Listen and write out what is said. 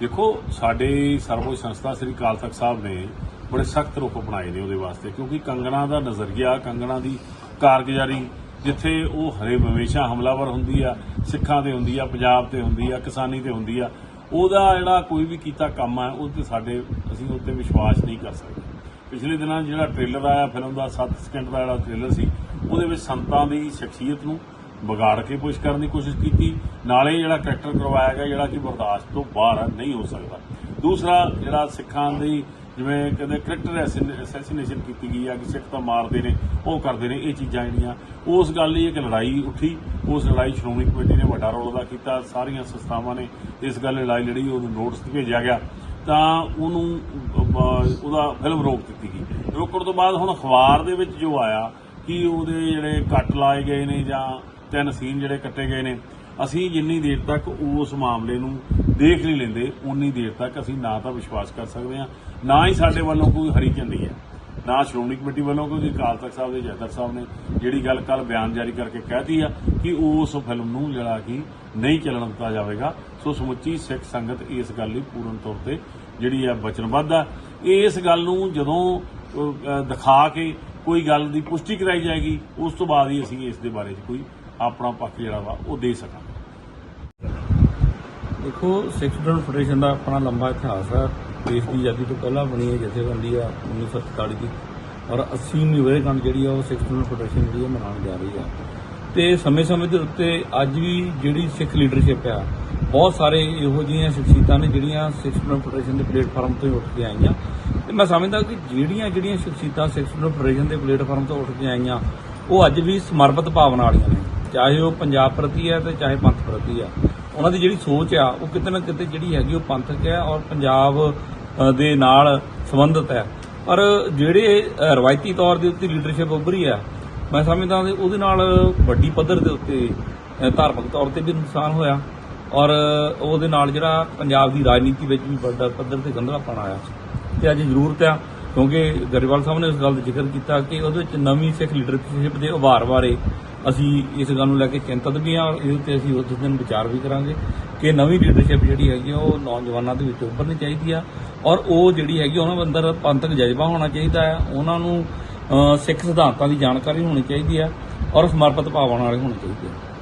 ਦੇਖੋ, ਸਾਡੇ ਸਰਵੋ ਸੰਸਥਾ ਸ੍ਰੀ ਕਾਲ ਤਖਤ ਸਾਹਿਬ ਨੇ ਬੜੇ ਸਖਤ ਰੁਖ ਬਣਾਏ ਨੇ ਉਹਦੇ ਵਾਸਤੇ, ਕਿਉਂਕਿ ਕੰਗਣਾ ਦਾ ਨਜ਼ਰੀਆ, ਕੰਗਣਾ ਦੀ ਕਾਰਗੁਜ਼ਾਰੀ, ਜਿੱਥੇ ਉਹ ਹਰੇ ਹਮੇਸ਼ਾ ਹਮਲਾਵਰ ਹੁੰਦੀ ਆ, ਸਿੱਖਾਂ ਤੇ ਹੁੰਦੀ ਆ, ਪੰਜਾਬ ਤੇ ਹੁੰਦੀ ਆ, ਕਿਸਾਨੀ ਤੇ ਹੁੰਦੀ ਆ, ਉਹਦਾ ਜਿਹੜਾ ਕੋਈ ਵੀ ਕੀਤਾ ਕੰਮ ਆ ਉਹ ਤੇ ਸਾਡੇ, ਅਸੀਂ ਉਹ 'ਤੇ ਵਿਸ਼ਵਾਸ ਨਹੀਂ ਕਰ ਸਕਦੇ। ਪਿਛਲੇ ਦਿਨਾਂ ਜਿਹੜਾ ਟ੍ਰੇਲਰ ਆਇਆ ਫਿਲਮ ਦਾ 7 ਸਕਿੰਟ ਦਾ ਜਿਹੜਾ ਟ੍ਰੇਲਰ ਸੀ, ਉਹਦੇ ਵਿੱਚ ਸੰਤਾਂ ਦੀ ਸ਼ਖਸੀਅਤ ਨੂੰ ਵਿਗਾੜ ਕੇ ਪੁਸ਼ ਕਰਨ ਦੀ ਕੋਸ਼ਿਸ਼ ਕੀਤੀ। ਨਾਲੇ ਜਿਹੜਾ ਕਰੈਕਟਰ ਕਰਵਾਇਆ ਗਿਆ, ਜਿਹੜਾ ਕਿ ਬਰਦਾਸ਼ਤ ਤੋਂ ਬਾਹਰ ਨਹੀਂ ਹੋ ਸਕਦਾ। ਦੂਸਰਾ, ਜਿਹੜਾ ਸਿੱਖਾਂ ਦੀ ਜਿਵੇਂ ਕਹਿੰਦੇ ਕਰੈਕਟਰ ਅਸੈਸੀਨੇਸ਼ਨ ਕੀਤੀ ਗਈ ਆ, ਕਿ ਸਿੱਖ ਤਾਂ ਮਾਰਦੇ ਨੇ, ਉਹ ਕਰਦੇ ਨੇ, ਇਹ ਚੀਜ਼ਾਂ ਜਿਹੜੀਆਂ। ਉਸ ਗੱਲ ਲਈ ਇੱਕ ਲੜਾਈ ਉੱਠੀ। ਉਸ ਲੜਾਈ ਸ਼੍ਰੋਮਣੀ ਕਮੇਟੀ ਨੇ ਵੱਡਾ ਰੋਲ ਅਦਾ ਕੀਤਾ। ਸਾਰੀਆਂ ਸੰਸਥਾਵਾਂ ਨੇ ਇਸ ਗੱਲ ਲੜਾਈ ਲੜੀ, ਉਹਨੂੰ ਨੋਟਿਸ ਭੇਜਿਆ ਗਿਆ। ਤਾਂ ਉਹਨੂੰ ਉਹਦਾ ਫਿਲਮ ਰੋਕ ਦਿੱਤੀ ਗਈ। ਰੋਕਣ ਤੋਂ ਬਾਅਦ ਹੁਣ ਅਖਬਾਰ ਦੇ ਵਿੱਚ ਜੋ ਆਇਆ, ਕਿ ਉਹਦੇ ਜਿਹੜੇ ਕੱਟ ਲਾਏ ਗਏ ਨੇ ਜਾਂ ਤਿੰਨ ਸੀਨ ਜਿਹੜੇ ਕੱਟੇ ਗਏ ਨੇ, ਅਸੀਂ ਜਿੰਨੀ ਦੇਰ ਤੱਕ ਉਸ ਮਾਮਲੇ ਨੂੰ ਦੇਖ ਨਹੀਂ ਲੈਂਦੇ ਉਨੀ ਦੇਰ ਤੱਕ ਅਸੀਂ ਨਾ ਤਾਂ ਵਿਸ਼ਵਾਸ ਕਰ ਸਕਦੇ ਹਾਂ, ਨਾ ਹੀ ਸਾਡੇ ਵੱਲੋਂ ਕੋਈ ਹਰੀ ਝੰਡੀ ਹੈ, ਨਾ ਸ਼੍ਰੋਮਣੀ ਕਮੇਟੀ ਵੱਲੋਂ, ਕਿਉਂਕਿ ਅਕਾਲ ਤਖਤ ਸਾਹਿਬ ਦੇ ਜਥੇਦਾਰ ਸਾਹਿਬ ਨੇ ਜਿਹੜੀ ਗੱਲ ਕੱਲ ਬਿਆਨ ਜਾਰੀ ਕਰਕੇ ਕਹਿਤੀ ਆ ਕਿ ਉਸ ਫਿਲਮ ਨੂੰ ਜਿਹੜਾ ਕਿ ਨਹੀਂ ਚੱਲਣ ਦਿੱਤਾ ਜਾਵੇਗਾ। ਸੋ ਸਮੁੱਚੀ ਸਿੱਖ ਸੰਗਤ ਇਸ ਗੱਲ ਲਈ ਪੂਰਨ ਤੌਰ ਤੇ ਜਿਹੜੀ ਆ ਵਚਨਬੱਧ ਆ। ਇਸ ਗੱਲ ਨੂੰ ਜਦੋਂ ਦਿਖਾ ਕੇ ਕੋਈ ਗੱਲ ਦੀ ਪੁਸ਼ਟੀ ਕਰਾਈ ਜਾਏਗੀ, ਉਸ ਤੋਂ ਬਾਅਦ ਹੀ ਅਸੀਂ ਇਸ ਦੇ ਬਾਰੇ 'ਚ ਕੋਈ ਆਪਣਾ ਪੱਖ ਜਿਹੜਾ ਵਾ ਉਹ ਦੇ ਸਕਾਂਗੇ ਦੇਖੋ ਸਿੱਖ ਸਟੂਡੈਂਟ ਫੈਡਰੇਸ਼ਨ ਦਾ ਆਪਣਾ ਲੰਬਾ ਇਤਿਹਾਸ ਹੈ। ਦੇਸ਼ ਦੀ ਆਜ਼ਾਦੀ ਤੋਂ ਪਹਿਲਾਂ ਬਣੀ ਹੈ ਜਥੇਬੰਦੀ ਆ 1947 ਦੀ। ਔਰ 80ਵੀਂ ਵਰ੍ਹੇਗੰਢ ਜਿਹੜੀ ਆ, ਉਹ ਸਿੱਖ ਸਟੂਡੈਂਟ ਫੈਡਰੇਸ਼ਨ ਜਿਹੜੀ ਆ, ਮਨਾਉਣ ਜਾ ਰਹੀ ਆ। ਤੇ ਸਮੇਂ-ਸਮੇਂ ਦੇ ਉੱਤੇ ਅੱਜ ਵੀ ਜਿਹੜੀ ਸਿੱਖ ਲੀਡਰਸ਼ਿਪ ਆ, ਬਹੁਤ ਸਾਰੇ ਇਹੋ ਜਿਹੀਆਂ ਸ਼ਖਸੀਅਤਾਂ ਨੇ ਜਿਹੜੀਆਂ ਸਿੱਖ ਸਟੂਡੈਂਟ ਫੈਡਰੇਸ਼ਨ ਦੇ ਪਲੇਟਫਾਰਮ ਤੋਂ ਹੀ ਉੱਠ ਕੇ ਆਈਆਂ। ਤੇ ਮੈਂ ਸਮਝਦਾ ਕਿ ਜਿਹੜੀਆਂ ਜਿਹੜੀਆਂ ਸ਼ਖਸੀਅਤਾਂ ਸਿੱਖ ਸਟੂਡੈਂਟ ਫੈਡਰੇਸ਼ਨ ਦੇ ਪਲੇਟਫਾਰਮ ਤੋਂ ਉੱਠ ਕੇ ਆਈਆਂ, ਉਹ ਅੱਜ ਵੀ ਸਮਰਪਿਤ ਭਾਵਨਾ ਵਾਲੀਆਂ ਨੇ। ਚਾਹੇ ਉਹ ਪੰਜਾਬ ਪ੍ਰਤੀ ਹੈ ਤੇ ਚਾਹੇ ਪੰਥ ਪ੍ਰਤੀ ਆ ਉਹਨਾਂ ਦੀ ਜਿਹੜੀ ਸੋਚ ਆ, ਉਹ ਕਿਤੇ ਨਾ ਕਿਤੇ ਜਿਹੜੀ ਹੈਗੀ ਉਹ ਪੰਥਕ ਹੈ ਔਰ ਪੰਜਾਬ ਦੇ ਨਾਲ ਸੰਬੰਧਿਤ ਹੈ। ਪਰ ਜਿਹੜੇ ਰਵਾਇਤੀ ਤੌਰ ਦੇ ਉੱਤੇ ਲੀਡਰਸ਼ਿਪ ਉੱਭਰੀ ਆ ਮੈਂ ਸਮਝਦਾ ਉਹਦੇ ਨਾਲ ਵੱਡੀ ਪੱਧਰ ਦੇ ਉੱਤੇ ਧਾਰਮਿਕ ਤੌਰ ਤੇ ਵੀ ਨੁਕਸਾਨ ਹੋਇਆ ਔਰ ਉਹਦੇ ਨਾਲ ਜਿਹੜਾ ਪੰਜਾਬ ਦੀ ਰਾਜਨੀਤੀ ਵਿੱਚ ਵੀ ਵੱਡਾ ਪੱਧਰ ਤੇ ਗੰਧਲਾਪਣ ਆਇਆ। ਤੇ ਅੱਜ ਜ਼ਰੂਰਤ ਆ, ਕਿਉਂਕਿ ਗਰੇਵਾਲ ਸਾਹਿਬ ਨੇ ਇਸ ਗੱਲ ਦਾ ਜ਼ਿਕਰ ਕੀਤਾ ਕਿ ਉਹਦੇ ਵਿੱਚ ਨਵੀਂ ਸਿੱਖ ਲੀਡਰਸ਼ਿਪ ਦੇ ਉਭਾਰ ਬਾਰੇ ਅਸੀਂ ਇਸ ਗੱਲ ਨੂੰ ਲੈ ਕੇ ਚਿੰਤਤ ਵੀ ਹਾਂ ਇਹਦੇ ਉੱਤੇ ਅਸੀਂ ਉਸ ਦਿਨ ਵਿਚਾਰ ਵੀ ਕਰਾਂਗੇ ਕਿ ਨਵੀਂ ਲੀਡਰਸ਼ਿਪ ਜਿਹੜੀ ਹੈਗੀ ਆ, ਉਹ ਨੌਜਵਾਨਾਂ ਦੇ ਵਿੱਚ ਉੱਭਰਨੀ ਚਾਹੀਦੀ ਆ ਔਰ ਉਹ ਜਿਹੜੀ ਹੈਗੀ ਉਹਨਾਂ ਦੇ ਅੰਦਰ ਪੰਥਕ ਜਜ਼ਬਾ ਹੋਣਾ ਚਾਹੀਦਾ ਹੈ ਉਹਨਾਂ ਨੂੰ ਸਿੱਖ ਸਿਧਾਂਤਾਂ ਦੀ ਜਾਣਕਾਰੀ ਹੋਣੀ ਚਾਹੀਦੀ ਆ ਔਰ ਸਮਰਪਿਤ ਭਾਵਨਾ ਵਾਲੇ ਹੋਣੇ ਚਾਹੀਦੇ ਆ।